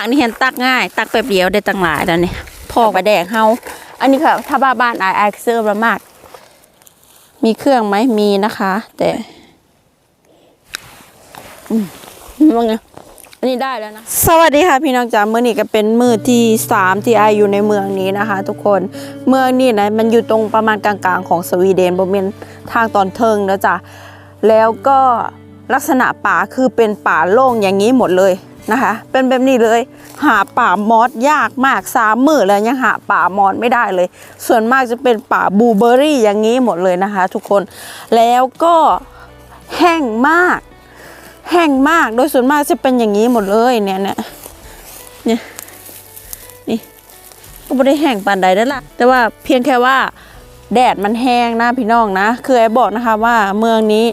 อันนี้เห็นตักง่าย ตักแป๊บเดียวได้ตั้งหลายแล้วนี่พอกระแดกเฮาอันนี้ค่ะ ถ้าบ้าบ้านไอไอเซอร์มามากมีเครื่องไหมมีนะคะ แต่ว่าไงอันนี้ได้แล้วนะ สวัสดีค่ะพี่น้องจ๋ามื้อนี้ก็เป็นมือที่สามที่ไออยู่ในเมืองนี้นะคะ ทุกคนเมืองนี้นะมันอยู่ตรงประมาณกลางๆ ของสวีเดนบริเวณทางตอนเทิงนะจ๊ะแล้วก็ ลักษณะป่าคือเป็นป่าโล่งอย่างนี้หมดเลยนะคะ เป็นแบบนี้เลย หาป่ามอสยากมากสามมือแล้วยังหาป่ามอสไม่ได้เลย ส่วนมากจะเป็นป่าบูเบอร์รี่อย่างนี้หมดเลยนะคะ ทุกคนแล้วก็แห้งมาก แห้งมากโดยส่วนมากจะเป็นอย่างนี้หมดเลยเนี่ยเนี่ยเนี่ยนี่ก็ไม่ได้แห้งปานใดแล้วล่ะแต่ว่าเพียงแค่ว่าแดดมันแห้งนะพี่น้องนะคือไอ้บอกนะคะว่าเมืองนี้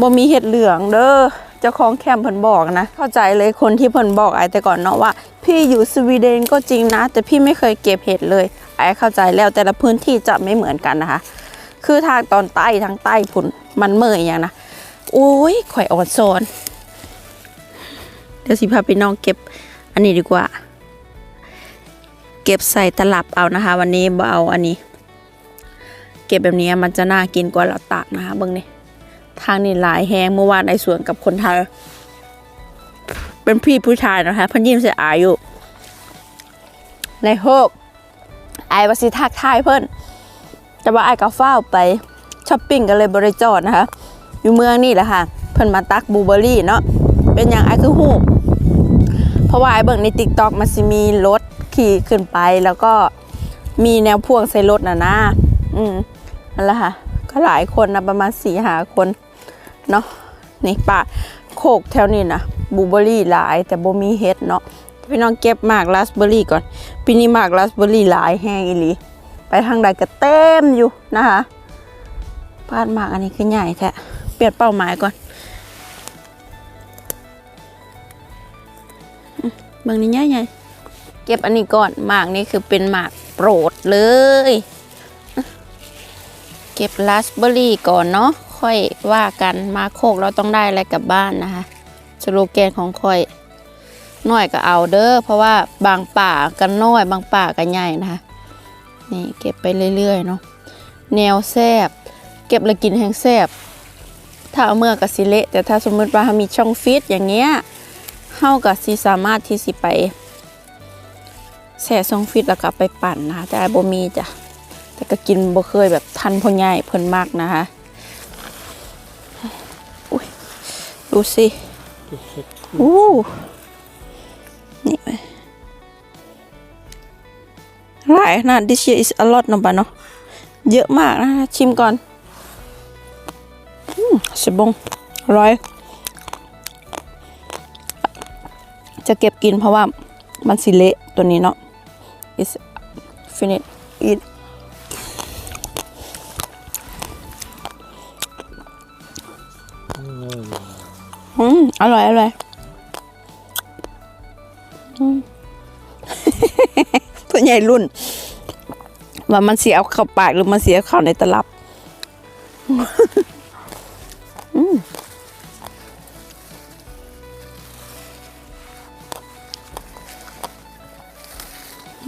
บ่มีเห็ดเหลืองเด้อเจ้าของแคมป์เพิ่นบอกนะ เข้าใจเลยคนที่เพิ่นบอกไอ้แต่ก่อนเนาะว่า พี่อยู่สวีเดนก็จริงนะ แต่พี่ไม่เคยเก็บเห็ดเลย ไอ้เข้าใจแล้วแต่ละพื้นที่จะไม่เหมือนกันนะคะ คือทางตอนใต้ทางใต้พุ่นมันเมื่อยอย่างนะโอ้ยข่อยอ่อนโซนเดี๋ยวสิพาไปน้องเก็บอันนี้ดีกว่า เก็บใส่ตลับเอานะคะ วันนี้เอาอันนี้ เก็บแบบนี้มันจะน่ากินกว่าเราตากนะคะเบิ่งนี่ ทางนี้หลายแหงเมื่อวานในสวนกับคนไทยเป็นพี่ผู้ชายนะคะเพันยิ้มเสียอายุในโฮกไอวาสิทักทายเพิ่นแต่ว่าไอก็เฝ้าวไปช้อปปิ้งกันเลยบริจอดนะคะ อยู่เมืองนี่แหละค่ะ เพิ่นมาตักบูเบอรี่เนาะเป็นอย่างไอคือหูเพราะว่าไอเบิ่งในติ๊กต็อกมันสิมีรถขี่ขึ้นไปแล้วก็มีแนวพ่วงใส่รถน่ะนะอืมนั่นแหละค่ะ ก็หลายคนนะประมาณสี่หาคน เนาะนี่ป่าโคกแถวนี้นะบูเบอรี่หลายแต่บ่มีเฮ็ดเนาะพี่น้องเก็บหมากราสเบอรี่ก่อนปีนี้หมากราสเบอรี่หลายแห้งอีหลีไปทางใดก็เต็มอยู่นะคะพาดหมากอันนี้คือใหญ่แท้เปลี่ยนเป้าหมายก่อนอืมเบางนี้ใหญ่ใหญ่เก็บอันนี้ก่อนหมากนี่คือเป็นหมากโปรดเลย เก็บราสเบอรี่ก่อนเนาะ ค่อยว่ากันมาโคกเราต้องได้อะไรกลับบ้านนะคะ สโลแกนของค่อยน้อยก็เอาเด้อเพราะว่าบางป่ากันน้อยบางป่ากันใหญ่นะคะนี่เก็บไปเรื่อยๆเนาะแนวแซบเก็บแล้วกินแห้งแซบถ้าเอาเมื่อกับสิเละแต่ถ้าสมมติว่ามีช่องฟิตอย่างเงี้ยเฮากับสิสามารถที่สิไปแช่ช่องฟิตแล้วก็ไปปั่นนะคะแต่ไอ้บ่มีจ้ะแต่ก็กินบ่เคยแบบทันพ่อใหญ่เพิ่นมากนะคะ ดูสิอู้นี่หลายขนาด this year is a lot เนาะปะเนาะเยอะมากนะ ชิมก่อนอืมสบงอร่อย จะเก็บกินเพราะว่ามันสิเละตัวนี้เนาะ is finish eat อร่อยอร่อยตัวใหญ่รุ่น ว่ามันเสียเอาเข้าปากหรือมันเสียเข้าในตลับ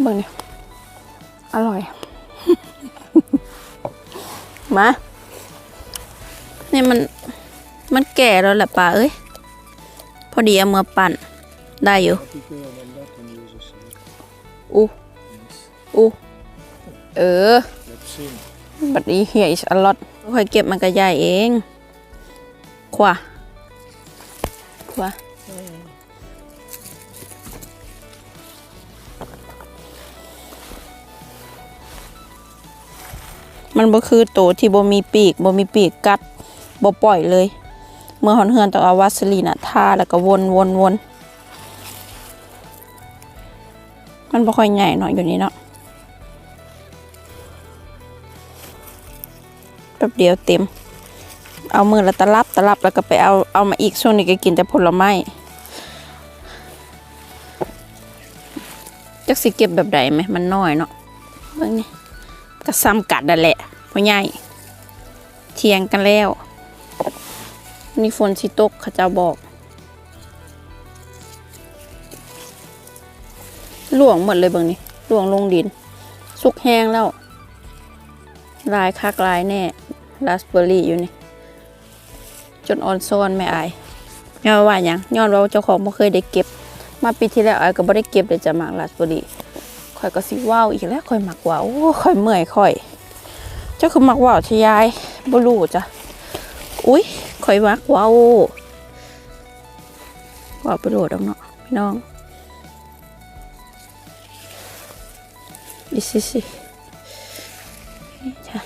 เบิ่งเนี่ยอร่อย มา เนี่ยมัน มันแก่แล้วแหละป่าเอ้ย อดีเอามือปั่น ได้อยู่อู้อู้เออ บัดนี้เฮียอีกอลอดค่อยเก็บมันก็ใหญ่เอง ขวาขวามันบ่คือโตที่บ่มีปีกบ่มีปีกกัดบ่ปล่อยเลย เมื่อหอนเฮือนต้องเอาวาสลีนอะทาแล้วก็วนวนวนมันบ่ค่อยใหญ่หน่อยอยู่นี่เนาะแป๊บเดียวเต็ม เอามือละตะลับตะลับแล้วก็ไปเอาเอามาอีกช่วงนี้ก็กินแต่ผลไม้จักสิเก็บแบบใดไหมมันน้อยเนาะเบิ่งนี่ก็ซ้ำกัดนั่นแหละพ่อใหญ่เทียงกันแล้ว นี่ฝนสิตกเขาเจ้าบอก หลวงหมดเลยเบางนี้หลวงลงดิน สุกแห้งแล้ว ลายคักลายแน่ราสเบอร์รี่อยู่นี่ จนออนซอนไม่อายย้อนว่าหยังย้อนว่าเจ้าของบ่เคยได้เก็บ มาปีที่แล้วอายก็บ่ได้เก็บเลยจะหมากราสเบอร์รี่ข่อยก็สิว้าวอีกแล้วข่อยหมักว้าวโอ้ข่อยเมื่อยข่อย เจ้าคือหมักว้าวทยายบ่รู้จ้ะอุ้ย อยมักว้าวว้าวไปโหลดเอาเนาะพี่น้องอิสิสินี่จ้ะ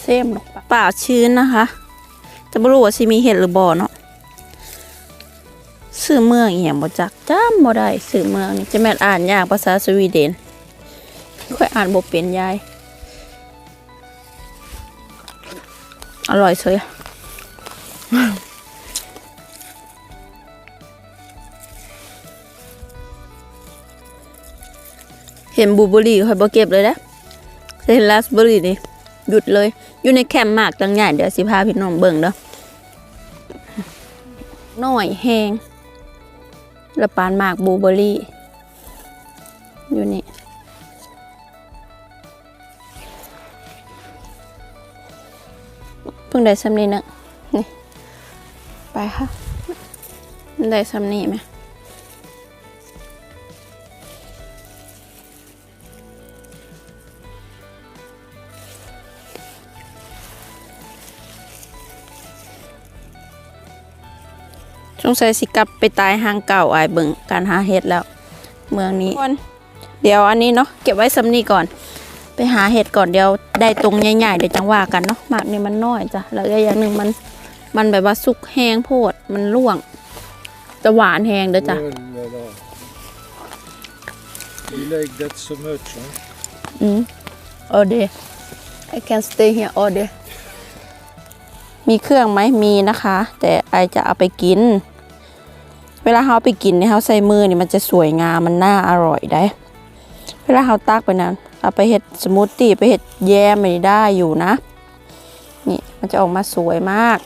เซมลงไปป่าชื้นนะคะ จะไม่รู้ว่าสิมีเห็ดหรือบ่อเนาะ อเมืองอีหยังบ่จักจ้ำบ่ได้สื่อเมืองนี่จะแม่นอ่านยากภาษาสวีเดนค่อยอ่านบ่เป็นยายอร่อยเฉยเห็นบูเบอรี่ค่อยบ่เก็บเลยนะเห็นราสเบอรี่นี่หยุดเลย อยู่ในแคมป์มากตั้งใหญ่เดี๋ยวสิพาพี่น้องเบิ่งเด้อหน้อยแหง และปานมากบูเบอร์รี่ อยู่นี่เพิ่งได้ซ้ำนี้นะนี่ ไปค่ะ ได้ซ้ำนี้ไหม สงสัยสิกลับไปตายห้างเก่าอายเบิ่งการหาเห็ดแล้ว เมืองนี้ เดี๋ยวอันนี้เนาะเก็บไว้สำนีก่อน ไปหาเห็ดก่อนเดี๋ยวได้ตรงใหญ่ๆเดี๋ยวจังว่ากันเนาะหมากนี่มันน้อยจ้ะแล้วก็อย่างหนึ่งมันมันแบบว่าสุกแห้งโพดมันร่วง จะหวานแห้งเด้อจ้ะ Oh là là. You like that so much, huh? อืม all day I can stay here all day มีเครื่องไหมมีนะคะ แต่ไอจะเอาไปกิน เวลาเขาไปกินเนี่ยเขาใส่มือนี่มันจะสวยงามมันน่าอร่อยได้ เวลาเขาตักไปนั้นเอาไปเห็ดสมูทตี้ไปเห็ดแยมไม่ได้อยู่นะ นี่มันจะออกมาสวยมาก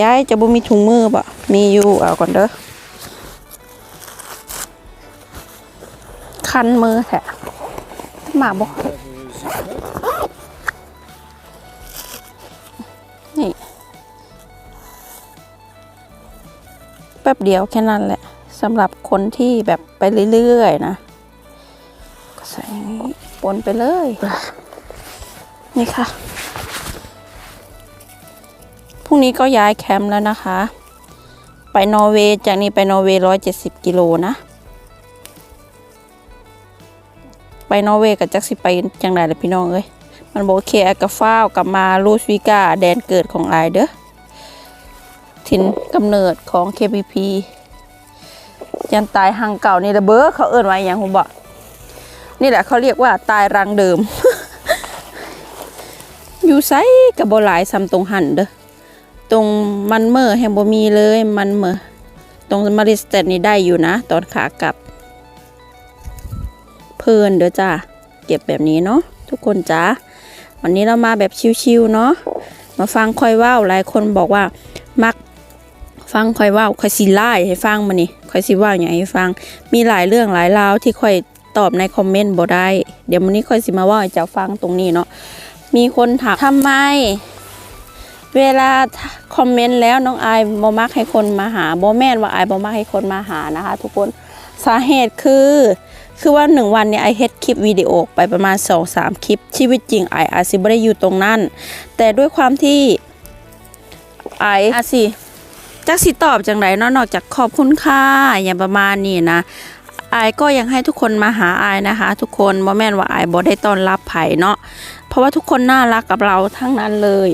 ยายจะบ่มีถุงมือปะมีอยู่เอาก่อนเด้อคันมือแทะหมาบอกนี่ ป๊บเดียวแค่นั้นแหละสำหรับคนที่แบบไปเรื่อยๆนะก็ใส่ปนไปเลย นี่ค่ะพรุ่งนี้ก็ย้ายแคมป์แล้วนะคะ ไปนอร์เวย์จากนี้ไปนอร์เวย์ร้อยเจ็ดสิบกิโลนะ ไปนอร์เวย์กับจักสิไปจังไดล่ะพี่น้องเอ้ยมันบอกเคไอ้กะฟ้าวกลับมาลูสวิกาแดนเกิดของไอายเด้อ ถิ่นกำเนิดของ KPP ยันตายหังเก่านี่ระเบ้อเขาเอิ้นไว้อย่างผมบอกนี่แหละเขาเรียกว่าตายรังเดิม อยู่ไซกับบหลายซ้ำตรงหันเด้อตรงมันเมอร์แฮมบมีเลยมันเมอร์ตรงมาริสเตนนี่ได้อยู่นะ ตอนขากลับ เพลินเด้อจ้าเก็บแบบนี้เนาะทุกคนจ้าวันนี้เรามาแบบชิวๆเนาะมาฟังคอยว่าวหลายคนบอกว่ามัก ฟังคอยว่าวคอยสิไล่ให้ฟังมานี่คอยสิว่าอย่างให้ฟัง มีหลายเรื่องหลายราวที่คอยตอบในคอมเมนต์บ่ได้ เดี๋ยววันนี้คอยสิมาว่าเจ้าฟังตรงนี้เนาะ มีคนถามทำไม เวลาคอมเมนต์แล้วน้องอายบ่มักให้คนมาหาบ่แม่นว่าอายบ่มักให้คนมาหานะคะ ทุกคนสาเหตุคือ คือว่าหนึ่งวันเนี่ยไอเฮ็ดคลิปวิดีโอไปประมาณ2อสามคลิป ชีวิตจริงไออาจสิไม่ได้อยู่ตรงนั้น แต่ด้วยความที่ไออาจสิ จักสิตอบจังไรเนาะนอกจากขอบคุณค่ะอย่างประมาณนี้นะไอก็ยังให้ทุกคนมาหาไอนะคะ ทุกคนบ่แม่นว่าไอบ่ได้ต้อนรับไผเนาะเพราะว่าทุกคนน่ารักกับเราทั้งนั้นเลย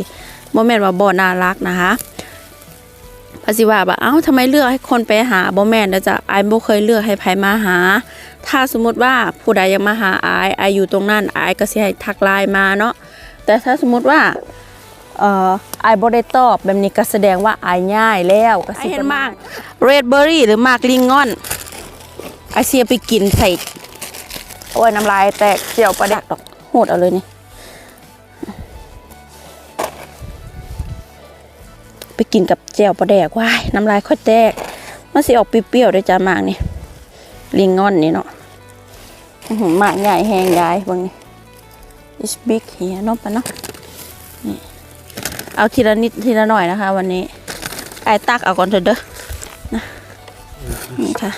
บ่แม่นว่าบ่น่ารักนะคะภาษีว่าแบบเอ้าทำไมเลือกให้คนไปหาบ่แม่นนะจ๊ะไอบ่เคยเลือกให้ไผมาหา ถ้าสมมติว่าผู้ใดยังมาหาอายอายอยู่ตรงนั้นอายก็สิให้ทักไลน์มาเนาะแต่ถ้าสมมติว่า ออไอาบได้ตอบแบบนี้ก็แสดงว่าไอาง่ายแล้วก็ไอสิเห็นมากเรดเบอร์รี่หรือมากลิงงอนไอเสียไปกินใส่โอ้ยน้ำลายแตกเจียวประดักดอกหดเอาเลยนี่ ไปกินกับเจียวปลาแดกว้ายน้ำลายค่อยแตกมันสีออกเปรี้ยวๆได้จ้ามากนี่ลิงงอนนี่เนาะหือมากใหญ่แหงยายเบางนี่ it's big here เนาะปะเนาะ เอาทีละนิดทีละหน่อยนะคะ วันนี้ไอ้ตักเอาก่อนเถอะเด้อนะนี่ค่ะ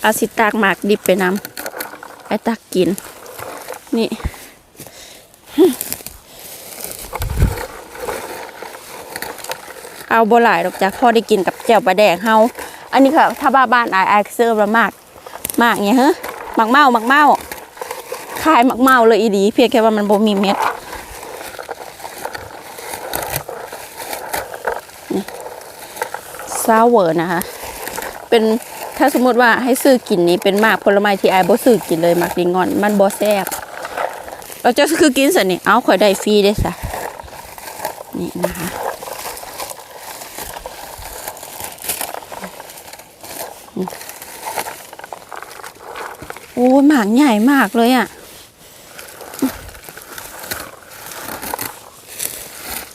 เอาสิตากหมากดิบไปนำไอ้ตักกิน นี่เอาบ่หลายดอกจ้ะพ่อได้กินกับแจ่วปลาแดงเฮา อันนี้ค่ะถ้าบ้าบ้านอายอายเซิร์ฟละมาก มากเนี่ยฮะ หมักเมาหมักเมาขายหมักเมาเลยอีดี เพียงแค่ว่ามันบ่มีเม็ดซาวเวอร์นะคะ เป็นถ้าสมมติว่าให้ซื้อกินนี้เป็นมากผลไม้ที่ไอายบ่ซื้อกินเลยหมากลิงงอน มันบ่แซ่บเราจะคือกินสินี่เอาข่อยได้ฟรีเด้ซะนี่นะคะอืม โอ้ยหมากใหญ่มากเลยอะ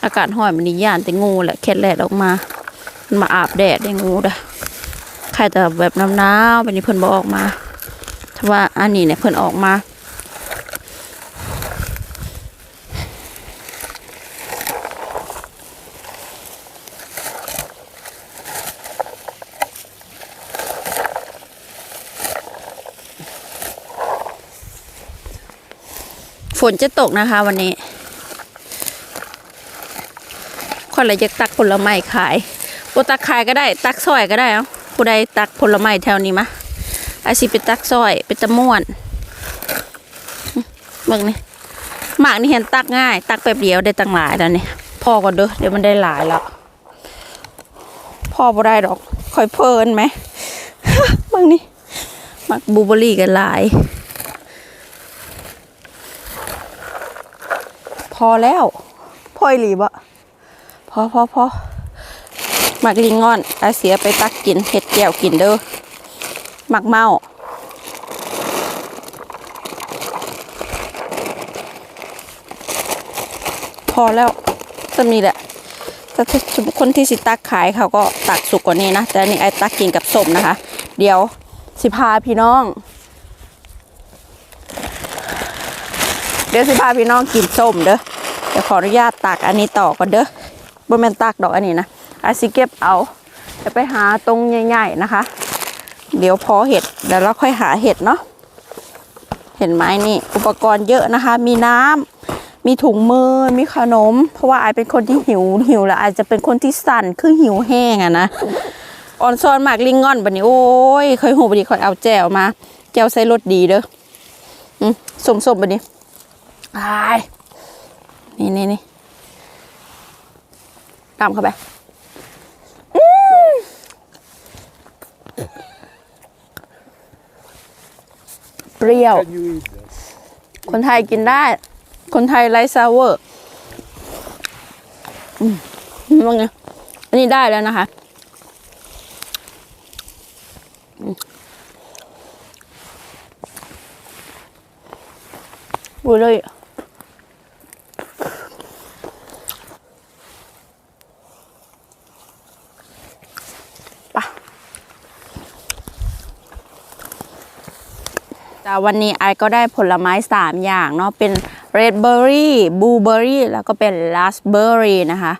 อากาศห้อยมันนี่ย่านแต่งูแหละแค่แหลดออกมา มันมาอาบแดดได้งูเด้ะใครแต่แบบน้ำหนาวแบบนี้เพิ่นบอออกมาถ้าว่าอันนี้เนี่ยเพิ่นออกมา ฝนจะตกนะคะวันนี้คนอะไรจะตักผลไม้ขายโบตักขายก็ได้ ตักซอยก็ได้เอาผู้ใดตักผลไม้แถวนี้มะไอสิไปตักซอยไปตะม่วนเบิ่งนี่หมากนี่เห็นตักง่าย ตักแป๊บเดียวได้ตั้งหลายแล้วนี่พอก่อนเด้อเดี๋ยวมันได้หลายแล้วพอบ่ได้ดอกค่อยเพลินไหมเบิ่งนี่หมักบูเบอร์รี่กันหลาย อแล้วพออีหลีบ่พอพอพอหมักลิงงอนอาเสียไปตักกินเห็ดแก้วกินเด้อหมักเมาพอแล้วจะมีแหละแต่คนที่สิตักขายเขาก็ตักสุกกว่านี้นะ แต่นี่ไอ้ตักกินกับสมนะคะ เดี๋ยวสิพาพี่น้อง เดี๋ยวสิพาพี่น้องกินส้มเด้อเดี๋ยวขออนุญาตตักอันนี้ต่อก่อนเด้อบ่แม่นตักดอกอันนี้นะอาสิเก็บเอาเดี๋ยวไปหาตรงใหญ่ๆนะคะ เดี๋ยวพอเห็ดเดี๋ยวเราค่อยหาเห็ดเนาะเห็นไหมนี่ อุปกรณ์เยอะนะคะ มีน้ำมีถุงมือมีขนม เพราะว่าอายเป็นคนที่หิวหิวแล้วอาจจะเป็นคนที่สั่นคือหิวแห้งอะนะออนซอนหมากลิงงอนบัดนี้โอ้ยเคยหูบัดนี้คอยเอาแจวมาแจวใส่รสดีเด้ออืมสมๆบัดนี้ อายนี่นี่นี่ตามเข้าไปอืมเปรี้ยว Can you eat that? คนไทยกินได้ คนไทยไลท์ซาวเวอร์อืมว่าไงอันนี้ได้แล้วนะคะอืมดูเลย ปะแต่ วันนี้ไอก็ได้ผลไม้สามอย่างเนาะเป็น red berry blueberry แล้วก็เป็น raspberry นะคะ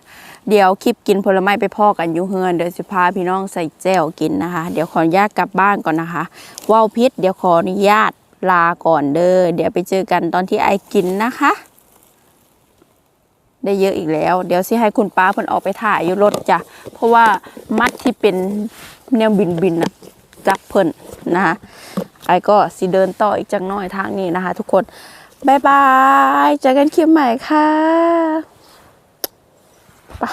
เดี๋ยวคลิปกินผลไม้ไปพ่อกันอยู่เฮือนเดี๋ยวสิพาพี่น้องใส่แจ่วกินนะคะ เดี๋ยวขออนุญาตกลับบ้านก่อนนะคะว่าวพิษเดี๋ยวขออนุญาตลาก่อนเด้อเดี๋ยวไปเจอกันตอนที่ไอกินนะคะ ได้เยอะอีกแล้ว เดี๋ยวสิให้คุณป้าเพิ่นออกไปถ่ายอยู่รถจ้ะเพราะว่ามัดที่เป็นแนวบินบินๆน่ะ จับเพิ่นนะคะไอ้ก็สิเดินต่ออีกจังน้อยทางนี้นะคะ ทุกคนบายบายเจอกันคลิปใหม่ค่ะไป